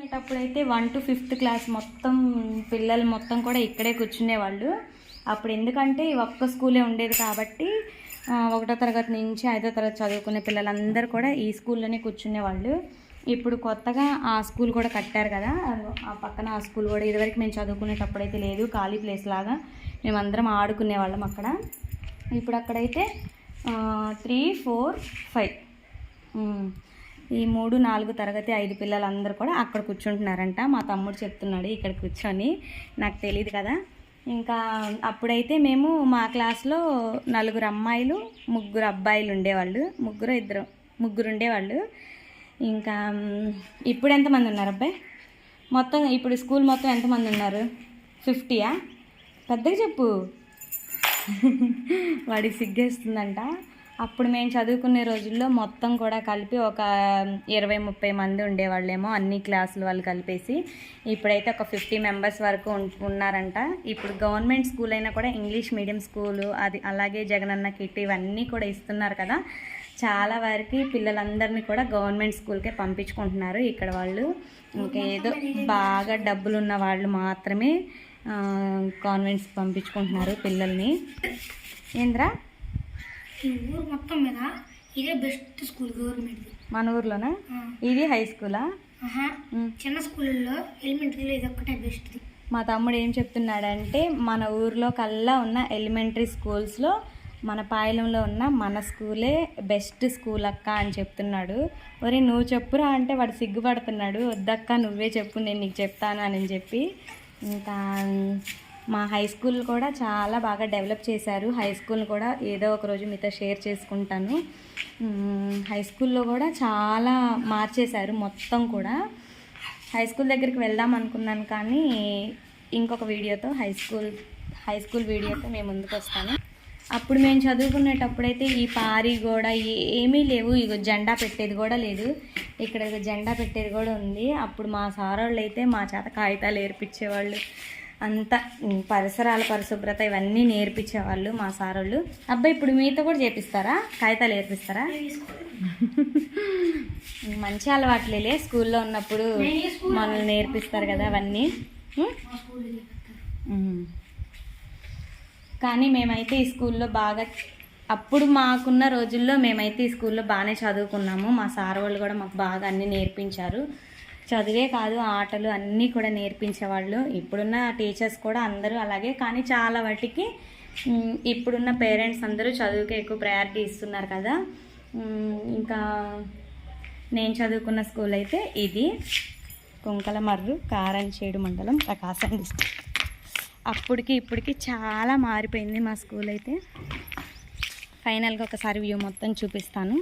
చదువుకునేటప్పుడు one to fifth class మొత్తం పిల్లలు మొత్తం కూడా ఇక్కడే కూర్చునేవాళ్ళు. అప్పుడు ఎందుకంటే ఒక్క స్కూలే ఉండేది కాబట్టి ఒకటో తరగతి నుంచి ఐదో తరగతి చదువుకునే పిల్లలందరూ కూడా ఈ స్కూల్లోనే కూర్చునేవాళ్ళు. ఇప్పుడు కొత్తగా ఆ స్కూల్ కూడా కట్టారు కదా ఆ పక్కన ఆ స్కూల్ కూడా ఇదివరకు మేము చదువుకునేటప్పుడు అయితే లేదు ఖాళీ ప్లేస్ లాగా మేమందరం ఆడుకునేవాళ్ళం అక్కడ. ఇప్పుడు అక్కడైతే త్రీ ఫోర్ ఫైవ్ ఈ మూడు నాలుగు తరగతి ఐదు పిల్లలందరూ కూడా అక్కడ కూర్చుంటున్నారంట. మా తమ్ముడు చెప్తున్నాడు ఇక్కడ కూర్చొని. నాకు తెలియదు కదా. ఇంకా అప్పుడైతే మేము మా క్లాస్లో నలుగురు అమ్మాయిలు ముగ్గురు అబ్బాయిలు ఉండేవాళ్ళు. ముగ్గురు ఇద్దరు ముగ్గురు ఉండేవాళ్ళు. ఇంకా ఇప్పుడు ఎంతమంది ఉన్నారు అబ్బాయి? మొత్తం ఇప్పుడు స్కూల్ మొత్తం ఎంతమంది ఉన్నారు? ఫిఫ్టీయా? పెద్దగా చెప్పు. వాడికి సిగ్గేస్తుందంట. అప్పుడు మేము చదువుకునే రోజుల్లో మొత్తం కూడా కలిపి ఒక ఇరవై ముప్పై మంది ఉండేవాళ్ళేమో అన్ని క్లాసులు వాళ్ళు కలిపేసి. ఇప్పుడైతే ఒక ఫిఫ్టీ మెంబర్స్ వరకు ఉన్నారంట. ఇప్పుడు గవర్నమెంట్ స్కూల్ అయినా కూడా ఇంగ్లీష్ మీడియం స్కూలు అది అలాగే జగనన్న కిట్ ఇవన్నీ కూడా ఇస్తున్నారు కదా. చాలా వరకు పిల్లలందరినీ కూడా గవర్నమెంట్ స్కూల్కే పంపించుకుంటున్నారు ఇక్కడ వాళ్ళు. ఇంకేదో బాగా డబ్బులు ఉన్న వాళ్ళు మాత్రమే కాన్వెంట్స్ పంపించుకుంటున్నారు పిల్లల్ని. ఏంద్రా? ఈ ఊరు మొత్తం మీద ఇదే బెస్ట్ స్కూల్ మన ఊర్లోనా? ఇది హై స్కూలా. చిన్న స్కూళ్ళల్లో ఎలిమెంటరీలో ఇది ఒక్కటే బెస్ట్ మా తమ్ముడు ఏం చెప్తున్నాడంటే మన ఊర్లో కల్లా ఉన్న ఎలిమెంటరీ స్కూల్స్లో మన పాయలంలో ఉన్న మన స్కూలే బెస్ట్ స్కూల్ అక్క అని చెప్తున్నాడు. ఒరే నువ్వు చెప్పురా అంటే వాడు సిగ్గుపడుతున్నాడు. వద్దక్క నువ్వే చెప్పు నేను నీకు చెప్తాను అని చెప్పి. ఇంకా మా హై స్కూల్ కూడా చాలా బాగా డెవలప్ చేశారు. హై స్కూల్ కూడా ఏదో ఒక రోజు మీతో షేర్ చేసుకుంటాను. హై స్కూల్లో కూడా చాలా మార్చేశారు మొత్తం కూడా. హై స్కూల్ దగ్గరికి వెళ్దాం అనుకున్నాను కానీ ఇంకొక వీడియోతో హై స్కూల్ హై స్కూల్ వీడియోతో మేము ముందుకు వస్తాను. అప్పుడు మేము చదువుకునేటప్పుడైతే ఈ పారి కూడా ఏమీ లేవు. ఇక జెండా పెట్టేది కూడా లేదు. ఇక్కడ జెండా పెట్టేది కూడా ఉంది. అప్పుడు మా సారోళ్ళు అయితే మా చేత కాగితాలు ఏర్పించేవాళ్ళు. అంతా పరిసరాల పరిశుభ్రత ఇవన్నీ నేర్పించేవాళ్ళు మా సార్ వాళ్ళు అబ్బాయి ఇప్పుడు మీతో కూడా చేపిస్తారా? కాగితాలు నేర్పిస్తారా మంచి అలవాట్లేలే స్కూల్లో ఉన్నప్పుడు మనల్ని నేర్పిస్తారు కదా అవన్నీ. కానీ మేమైతే ఈ స్కూల్లో బాగా అప్పుడు మాకున్న రోజుల్లో మేమైతే ఈ స్కూల్లో బాగానే చదువుకున్నాము. మా సార్ వాళ్ళు కూడా మాకు బాగా అన్నీ నేర్పించారు. చదివే కాదు ఆటలు అన్నీ కూడా నేర్పించేవాళ్ళు. ఇప్పుడున్న టీచర్స్ కూడా అందరూ అలాగే. కానీ చాలా వాటికి ఇప్పుడున్న పేరెంట్స్ అందరూ చదువుకే ఎక్కువ ప్రయారిటీ ఇస్తున్నారు కదా. ఇంకా నేను చదువుకున్న స్కూల్ అయితే ఇది. కుంకలమర్రు కారంచేడు మండలం ప్రకాశం డిస్ట్రిక్ట్. అప్పటికి ఇప్పటికి చాలా మారిపోయింది మా స్కూల్ అయితే. ఫైనల్గా ఒకసారి వ్యూ మొత్తం చూపిస్తాను.